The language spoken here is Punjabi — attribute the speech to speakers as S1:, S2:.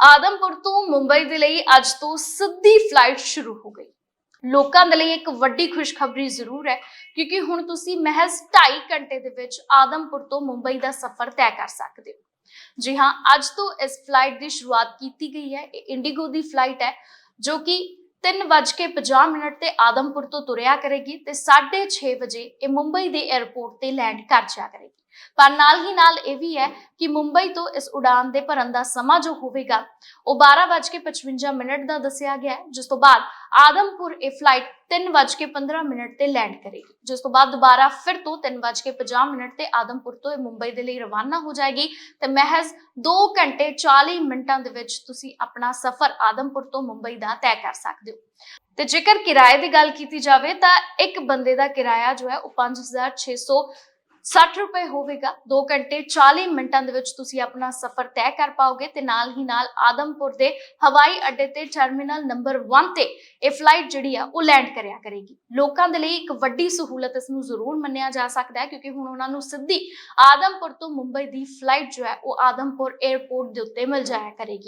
S1: ਆਦਮਪੁਰ ਤੋਂ ਮੁੰਬਈ ਦੇ ਲਈ ਅੱਜ ਤੋਂ ਸਿੱਧੀ ਫਲਾਈਟ ਸ਼ੁਰੂ ਹੋ ਗਈ। ਲੋਕਾਂ ਦੇ ਲਈ ਇੱਕ ਵੱਡੀ ਖੁਸ਼ਖਬਰੀ ਜ਼ਰੂਰ ਹੈ, ਕਿਉਂਕਿ ਹੁਣ ਤੁਸੀਂ ਮਹਿਜ਼ 2.5 ਘੰਟੇ ਦੇ ਵਿੱਚ ਆਦਮਪੁਰ ਤੋਂ ਮੁੰਬਈ ਦਾ ਸਫ਼ਰ ਤੈਅ ਕਰ ਸਕਦੇ ਹੋ। ਜੀ ਹਾਂ, ਅੱਜ ਤੋਂ ਇਸ ਫਲਾਈਟ ਦੀ ਸ਼ੁਰੂਆਤ ਕੀਤੀ ਗਈ ਹੈ। ਇਹ ਇੰਡੀਗੋ ਦੀ ਫਲਾਈਟ ਹੈ, ਜੋ ਕਿ 3:50 ਮਿੰਟ ਤੇ ਆਦਮਪੁਰ ਤੋਂ ਤੁਰਿਆ ਕਰੇਗੀ ਤੇ 6:30 ਵਜੇ ਇਹ ਮੁੰਬਈ ਦੇ 에ਅਰਪੋਰਟ ਤੇ ਲੈਂਡ ਕਰ ਜਾ ਕਰੇਗੀ। ਪਰ ਨਾਲ ਹੀ ਨਾਲ ਇਹ ਵੀ ਹੈ ਕਿ ਮੁੰਬਈ ਤੋਂ ਇਸ ਉਡਾਨ ਦੇ ਭਰਨ ਦਾ ਸਮਾਂ ਜੋ ਹੋਵੇਗਾ, ਉਹ 12:55 ਮਿੰਟ ਦਾ ਦੱਸਿਆ ਗਿਆ ਹੈ, ਜਿਸ ਤੋਂ ਬਾਅਦ ਆਦਮਪੁਰ ਇਹ ਫਲਾਈਟ 3:15 ਮਿੰਟ ਤੇ ਲੈਂਡ ਕਰੇਗੀ। ਜਿਸ ਤੋਂ ਬਾਅਦ ਦੁਬਾਰਾ ਫਿਰ ਤੋਂ 3:50 ਮਿੰਟ ਤੇ ਆਦਮਪੁਰ ਤੋਂ ਇਹ ਮੁੰਬਈ ਦੇ ਲਈ ਰਵਾਨਾ ਹੋ ਜਾਏਗੀ ਤੇ ਮਹਿਜ਼ 2 ਘੰਟੇ 40 ਮਿੰਟਾਂ ਦੇ ਵਿੱਚ ਤੁਸੀਂ ਆਪਣਾ ਸਫ਼ਰ ਆਦਮਪੁਰ ਤੋਂ ਮੁੰਬਈ ਦਾ ਤੈਅ ਕਰ ਸਕਦੇ ਹੋ। ਤੇ ਜੇਕਰ ਕਿਰਾਏ ਦੀ ਗੱਲ ਕੀਤੀ ਜਾਵੇ ਤਾਂ ਇੱਕ ਬੰਦੇ ਦਾ ਕਿਰਾਇਆ ਜੋ ਹੈ ਉਹ 5600 60 ਰੁਪਏ ਹੋਵੇਗਾ 2 ਘੰਟੇ 40 ਮਿੰਟਾਂ ਦੇ ਵਿੱਚ ਤੁਸੀਂ ਆਪਣਾ ਸਫ਼ਰ ਤੈਅ ਕਰ ਪਾਓਗੇ ਤੇ ਨਾਲ ਹੀ ਨਾਲ ਆਦਮਪੁਰ ਦੇ ਹਵਾਈ ਅੱਡੇ ਤੇ ਟਰਮੀਨਲ ਨੰਬਰ 1 ਤੇ ਇਹ ਫਲਾਈਟ ਜਿਹੜੀ ਆ ਉਹ ਲੈਂਡ ਕਰਿਆ ਕਰੇਗੀ। ਲੋਕਾਂ ਦੇ ਲਈ ਇੱਕ ਵੱਡੀ ਸਹੂਲਤ ਇਸ ਨੂੰ ਜ਼ਰੂਰ ਮੰਨਿਆ ਜਾ ਸਕਦਾ ਹੈ ਕਿਉਂਕਿ ਹੁਣ ਉਹਨਾਂ ਨੂੰ ਸਿੱਧੀ ਆਦਮਪੁਰ ਤੋਂ ਮੁੰਬਈ ਦੀ ਫਲਾਈਟ ਜੋ ਹੈ ਉਹ ਆਦਮਪੁਰ 에ਅਰਪੋਰਟ ਦੇ ਉੱਤੇ ਮਿਲ ਜਾਇਆ ਕਰੇਗੀ।